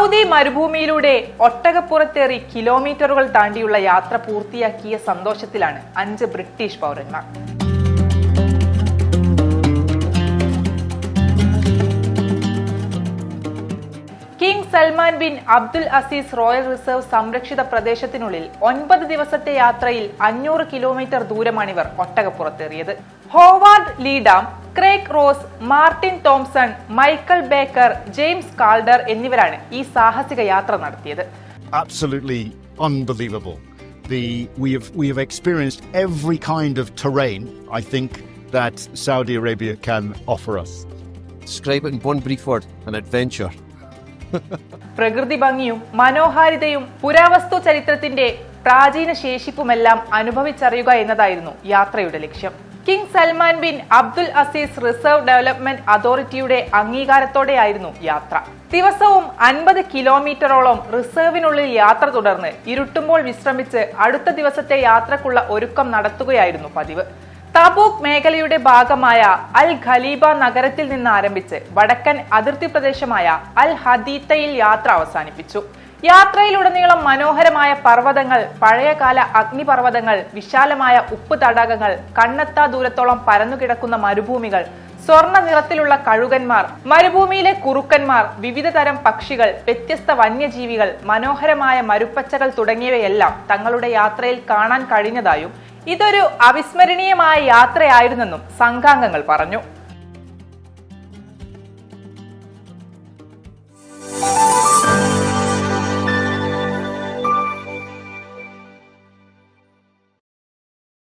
Saudi മരുഭൂമിയിലൂടെ ഒട്ടകപ്പുറത്തേറി കിലോമീറ്ററുകൾ താണ്ടിയുള്ള യാത്ര പൂർത്തിയാക്കിയ സന്തോഷത്തിലാണ് അഞ്ച് ബ്രിട്ടീഷ് പൗരന്മാർ. King Salman bin Abdul Aziz Royal Reserve സംരക്ഷിത പ്രദേശത്തിനുള്ളിൽ ഒൻപത് ദിവസത്തെ യാത്രയിൽ അഞ്ഞൂറ് കിലോമീറ്റർ ദൂരമാണിവർ ഒട്ടകപ്പുറത്തേറിയത്. Howard Leedham Craig Ross Martin Thomson Michael Baker James Calder എന്നിവരാണ് ഈ സാഹസിക യാത്ര നടത്തിയത് absolutely unbelievable. The we have we have experienced every kind of terrain I think that Saudi Arabia can offer us. Describe it in one brief word an adventure. പ്രകൃതി ഭംഗിയും മനോഹാരിതയും പുരാവസ്തു ചരിത്രത്തിന്റെ പ്രാചീന ശേഷിപ്പുമെല്ലാം അനുഭവിച്ചറിയുക എന്നതായിരുന്നു യാത്രയുടെ ലക്ഷ്യം King Salman bin Abdul Aziz Reserve Development അതോറിറ്റിയുടെ അംഗീകാരത്തോടെയായിരുന്നു യാത്ര. ദിവസവും അൻപത് കിലോമീറ്ററോളം റിസർവിനുള്ളിൽ യാത്ര തുടർന്ന് ഇരുട്ടുമ്പോൾ വിശ്രമിച്ച് അടുത്ത ദിവസത്തെ യാത്രക്കുള്ള ഒരുക്കം നടത്തുകയായിരുന്നു പതിവ്. തബൂക്ക് മേഖലയുടെ ഭാഗമായ അൽ ഖലീബ നഗരത്തിൽ നിന്ന് ആരംഭിച്ച് വടക്കൻ അതിർത്തി പ്രദേശമായ അൽ ഹദീത്തയിൽ യാത്ര അവസാനിപ്പിച്ചു. യാത്രയിലുടനീളം മനോഹരമായ പർവതങ്ങൾ പഴയകാല അഗ്നിപർവതങ്ങൾ വിശാലമായ ഉപ്പ് തടാകങ്ങൾ കണ്ണെത്താ ദൂരത്തോളം പരന്നുകിടക്കുന്ന മരുഭൂമികൾ സ്വർണ നിറത്തിലുള്ള കഴുകന്മാർ മരുഭൂമിയിലെ കുറുക്കന്മാർ വിവിധ തരം പക്ഷികൾ വ്യത്യസ്ത വന്യജീവികൾ മനോഹരമായ മരുപ്പച്ചകൾ തുടങ്ങിയവയെല്ലാം തങ്ങളുടെ യാത്രയിൽ കാണാൻ കഴിഞ്ഞതായും ഇതൊരു അവിസ്മരണീയമായ യാത്രയായിരുന്നെന്നും സംഘാംഗങ്ങൾ പറഞ്ഞു.